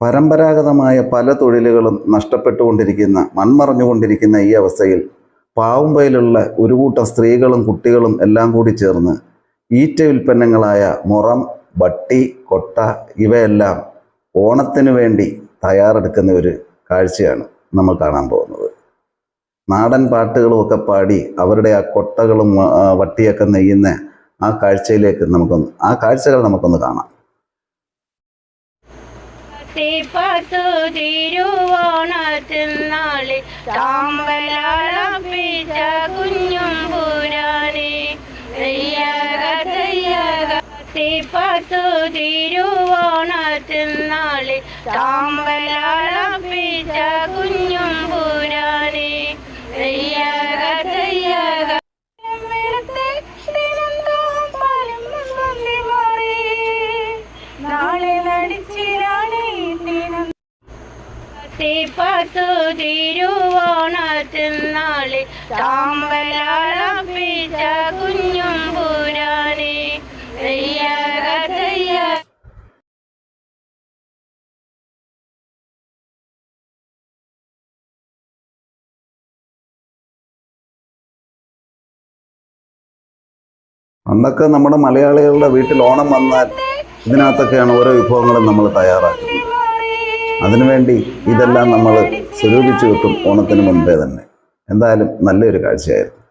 പരമ്പരാഗതമായ പല തൊഴിലുകളും നഷ്ടപ്പെട്ടുകൊണ്ടിരിക്കുന്ന മൺമറഞ്ഞുകൊണ്ടിരിക്കുന്ന ഈ അവസ്ഥയിൽ പാവുമ്പയിലുള്ള ഒരു കൂട്ടം സ്ത്രീകളും കുട്ടികളും എല്ലാം കൂടി ചേർന്ന് ഈറ്റ ഉൽപ്പന്നങ്ങളായ മുറം ബട്ടി കൊട്ട ഇവയെല്ലാം ഓണത്തിനു വേണ്ടി തയ്യാറെടുക്കുന്ന ഒരു കാഴ്ചയാണ് നമ്മൾ കാണാൻ പോകുന്നത്. നാടൻ പാട്ടുകളും ഒക്കെ പാടി അവരുടെ ആ കൊട്ടകളും വട്ടിയൊക്കെ നെയ്യുന്ന ആ കാഴ്ചയിലേക്ക് നമുക്കൊന്ന് ആ കാഴ്ചകൾ നമുക്കൊന്ന് കാണാം. പത്തു തിരുവോണത്തിൽ നാളിൽ താമ്പലാളപ്പിച്ച കുഞ്ഞും പുരാനെ പത്തു തിരുവോണത്തിൽ നാളിൽ താമ്പലാളപ്പിച്ച കുഞ്ഞും പുരാനെ നാളെ നടിച്ചിരാണേ ദിനം പത്തു തിരുവോണത്തിൽ നാളിൽ താമ്പലാളപ്പിച്ച കുഞ്ഞും പുരാനെ അന്നൊക്കെ നമ്മുടെ മലയാളികളുടെ വീട്ടിൽ ഓണം വന്നാൽ ഇതിനകത്തൊക്കെയാണ് ഓരോ വിഭവങ്ങളും നമ്മൾ തയ്യാറാക്കുന്നത്. അതിനുവേണ്ടി ഇതെല്ലാം നമ്മൾ സ്വരൂപിച്ചു വെക്കും ഓണത്തിന് മുൻപേ തന്നെ. എന്തായാലും നല്ലൊരു കാഴ്ചയായിരുന്നു.